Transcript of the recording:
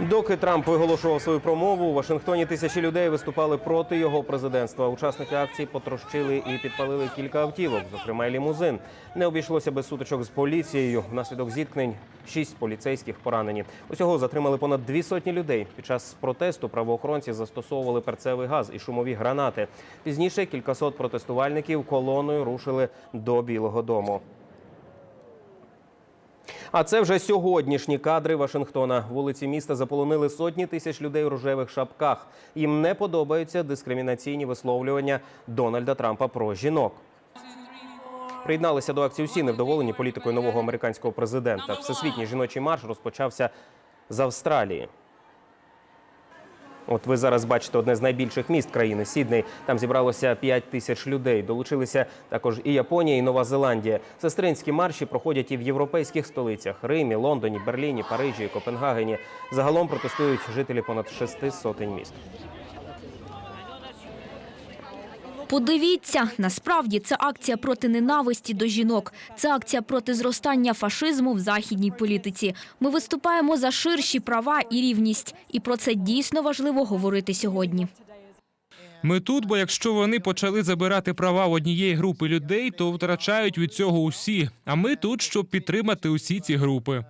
Доки Трамп виголошував свою промову, у Вашингтоні тисячі людей виступали проти його президентства. Учасники акції потрощили і підпалили кілька автівок, зокрема й лімузин. Не обійшлося без сутичок з поліцією. Внаслідок зіткнень шість поліцейських поранені. Усього затримали понад дві сотні людей. Під час протесту правоохоронці застосовували перцевий газ і шумові гранати. Пізніше кількасот протестувальників колоною рушили до Білого Дому. А це вже сьогоднішні кадри Вашингтона. Вулиці міста заполонили сотні тисяч людей у рожевих шапках. Їм не подобаються дискримінаційні висловлювання Дональда Трампа про жінок. Приєдналися до акції усі невдоволені політикою нового американського президента. Всесвітній жіночий марш розпочався з Австралії. От ви зараз бачите одне з найбільших міст країни Сідней. Там зібралося 5 тисяч людей. Долучилися також і Японія, і Нова Зеландія. Сестринські марші проходять і в європейських столицях Римі, Лондоні, Берліні, Парижі, Копенгагені. Загалом протестують жителі понад шести сотень міст. Подивіться, насправді це акція проти ненависті до жінок. Це акція проти зростання фашизму в західній політиці. Ми виступаємо за ширші права і рівність. І про це дійсно важливо говорити сьогодні. Ми тут, бо якщо вони почали забирати права в однієї групи людей, то втрачають від цього усі. А ми тут, щоб підтримати усі ці групи.